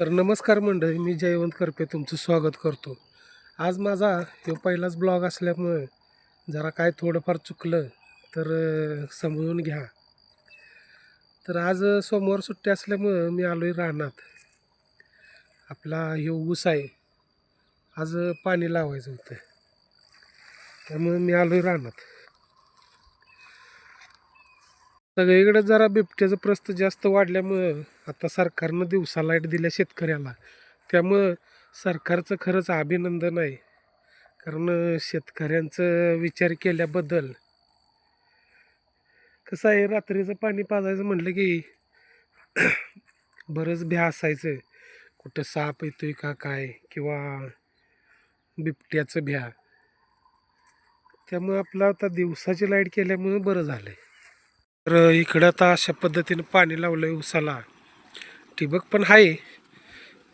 तर नमस्कार मंडळी मी जयवंत करपे तुमचं स्वागत करतो. आज माझा हे पहिलाच ब्लॉग असल्यामुळं जरा काय थोडंफार चुकलं तर समजून घ्या. तर आज सोमवार सुट्टी असल्यामुळं मी आलो आहे रानात. आपला हे ऊस आहे. आज पाणी लावायचं होतं. त्यामुळं मी आलो आहे रानात. सगळीकडे जरा बिबट्याचं प्रस्त जास्त वाढल्यामुळं आता सरकारनं दिवसा लाइट दिल्या शेतकऱ्याला. त्यामुळं सरकारचं खरंच अभिनंदन आहे. कारण शेतकऱ्यांचं विचार केल्याबद्दल कसं आहे रात्रीचं पाणी पाजायचं म्हटलं की बरंच भ्या असायचं. कुठं साप येतोय का काय? किंवा बिबट्याचं भ्या. त्यामुळं आपलं आता दिवसाची लाइट केल्यामुळं बरं झालं आहे तर इकडं आता अशा पद्धतीनं पाणी लावलं आहे उसाला ठिबक पण आहे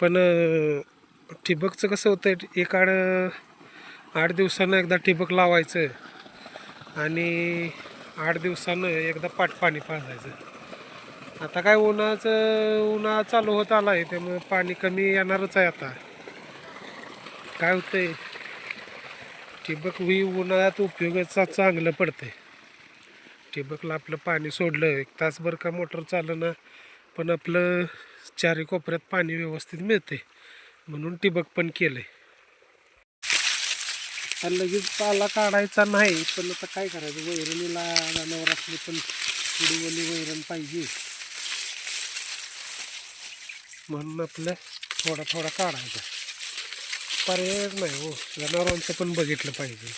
पण ठिबकचं कसं होतं आहे एक आड आठ दिवसानं एकदा ठिबक लावायचं आणि आठ दिवसानं एकदा पाट पाणी पाजायचं. आता काय उन्हाचं उन्हाळा चालू होत आला आहे त्यामुळे पाणी कमी येणारच आहे आता. काय होतं आहे ठिबक ही उन्हाळ्यात उपयोगाचा चांगलं पडतं आहे ठिबकला आपलं पाणी सोडलं. एक तासभर का मोटर चालना पण आपलं चारी कोपऱ्यात पाणी व्यवस्थित मिळते म्हणून ठिबक पण केलं आहे लगेच पाला काढायचा नाही पण आता काय करायचं? वैरणीला जनावर असली पण पुढीवली वैरण पाहिजे. म्हणून आपलं थोडा थोडा काढायचा. पर्यायच नाही हो. जनावरांचं पण बघितलं पाहिजे.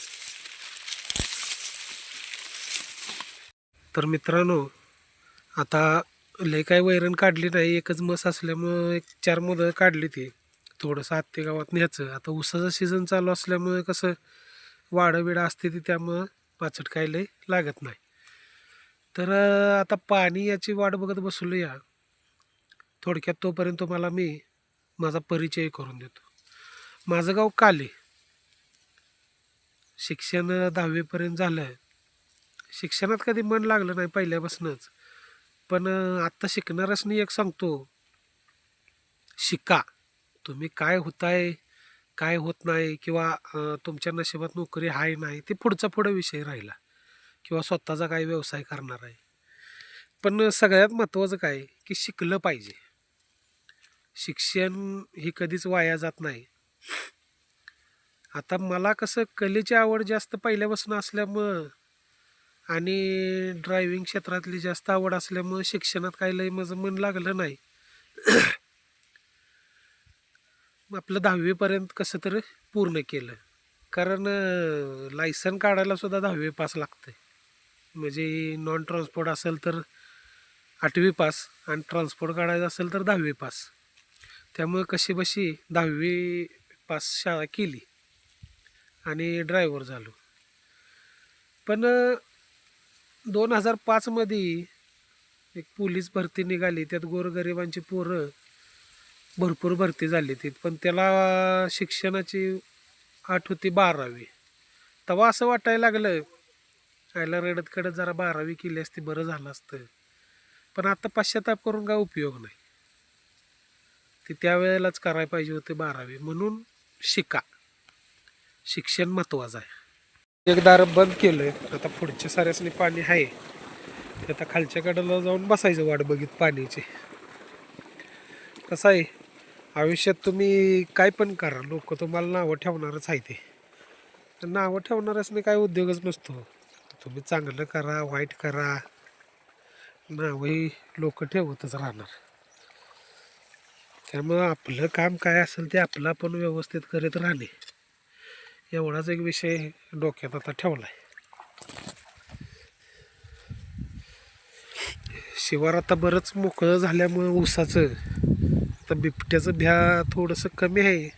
तर मित्रांनो आता लय काय वैरण काढली नाही एकच मस असल्यामुळं एक चार मुलं काढली ती. थोडंसं हत्ती गावात न्यायचं. आता उसाचं सीझन चालू असल्यामुळे कसं वाडं बिडं असते ती त्यामुळं पाचट काय लय लागत नाही. तर आता पाणी याची वाट बघत बसलो या थोडक्यात तोपर्यंत तुम्हाला मी माझा परिचय करून देतो. माझं गाव काले. शिक्षण दहावीपर्यंत झालं. शिक्षणात कधी मन लागलं नाही पहिल्यापासूनच. पण आत्ता शिकणाऱ्यासनी एक सांगतो. शिका. तुम्ही काय होताय काय होत नाही किंवा तुमच्या नशिबात नोकरी आहे नाही ते पुढचा पुढं विषय राहिला. किंवा स्वतःचा काय व्यवसाय करणार आहे. पण सगळ्यात महत्त्वाचं काय? की शिकलं पाहिजे. शिक्षण ही कधीच वाया जात नाही. आता मला कसं कलेची आवड जास्त पहिल्यापासून असल्यामुळं आणि ड्रायव्हिंग क्षेत्रातली जास्त आवड असल्यामुळं शिक्षणात काही लय माझं मन लागलं नाही. आपलं दहावीपर्यंत कसं तर पूर्ण केलं. कारण लायसन काढायला सुद्धा दहावी पास लागतं म्हणजे नॉन ट्रान्सपोर्ट असेल तर आठवी पास आणि ट्रान्सपोर्ट काढायचं असेल तर दहावी पास त्यामुळे कशी बशी दहावी पास शाळा केली आणि ड्रायव्हर झालो. पण दोन हजार पाचमध्ये एक पोलीस भरती निघाली. त्यात गोरगरिबांची पोरं भरपूर भरती झाली ती. पण त्याला शिक्षणाची आठ होती बारावी. तेव्हा असं वाटायला लागलं आयला रडत कडत जरा बारावी केली असती बरं झालं असतं. पण आता पश्चाताप करून काय उपयोग नाही. ते त्यावेळेलाच करायला पाहिजे होते बारावी. म्हणून शिका. शिक्षण महत्त्वाचं आहे. एक दार बंद केलं आता पुढच्या साऱ्यासनी पाणी आहे. आता खालच्या कडेला जाऊन बसायचं वाट बघित पाण्याची. कसं आहे? आयुष्यात तुम्ही काय पण करा. लोक तुम्हाला नावं ठेवणारच आहे ते. नावं ठेवणारच काय उद्योगच नसतो. तुम्ही चांगलं करा वाईट करा. नावही लोक ठेवतच राहणार. त्यामुळं आपलं काम काय असेल ते आपलं आपण व्यवस्थित करीत राहणे. एवढाच एक विषय डोक्यात आता ठेवला आहे शिवार आता बरंच मोकळं झाल्यामुळं ऊसाचं आता बिबट्याचं भ्या थोडंसं कमी आहे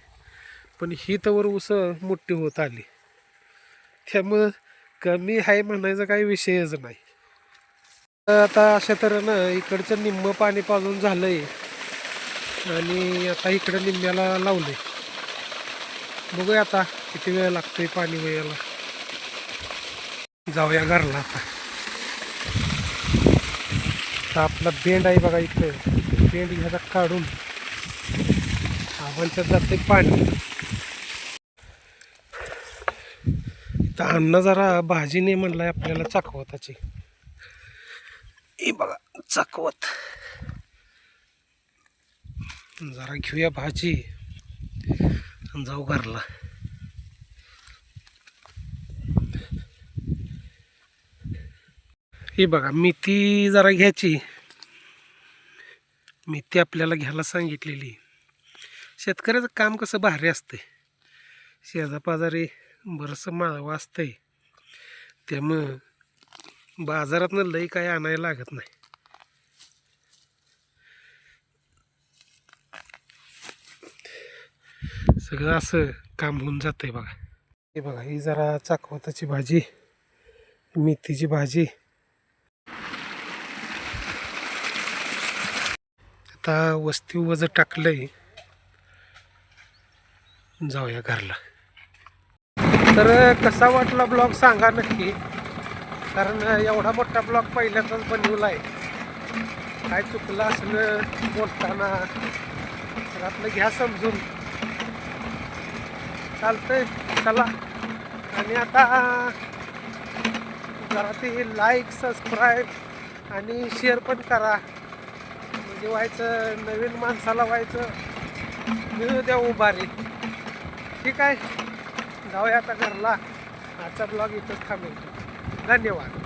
पण ही तवर ऊस मोठी होत आली. त्यामुळं कमी आहे म्हणायचा काही विषयच नाही. तर आता अशा तऱ्हेनं इकडचं निम्मं पाणी पाजून झालंय आणि आता इकडं निम्म्याला लावलंय. बघूया आता किती वेळ लागतोय पाणी वेळेला. जाऊया घरला आता. आपला बेंड आहे बघा इकडे बेंड ह्याचा काढून बाबांच्यात जाते पाणी. तर अन्न जरा भाजी नाही म्हणलाय आपल्याला चाकवताची. ही बघा चाकवत. जरा घेऊया भाजी. जाऊ घरला. हे बघा मेथी जरा घ्यायची. मेथी आपल्याला घ्यायला सांगितलेली. शेतकऱ्याचं काम कसं भारी असते शेजापाजारी बरंचसं माळवं असतंय. त्यामुळं बाजारातनं लई काय आणायला लागत नाही. सगळं असं काम होऊन आहे बघा. हे बघा ही जरा चाकवताची भाजी मेथीची भाजी. आता वस्ती वज टाकलंय जाऊया घरला. तर कसा वाटला ब्लॉग सांगा नक्की. कारण एवढा मोठा ब्लॉग पहिल्यांदाच बनवला आहे काय चुकलं असलं बोलताना तर आपलं घ्या समजून. चालतंय चला. आणि आता जरा ते लाईक सबस्क्राईब आणि शेअर पण करा. म्हणजे व्हायचं नवीन माणसाला व्हायचं मिळू द्या उभारी. ठीक आहे? जाऊया आता घरला. आजचा ब्लॉग इथंच थांबवतो धन्यवाद.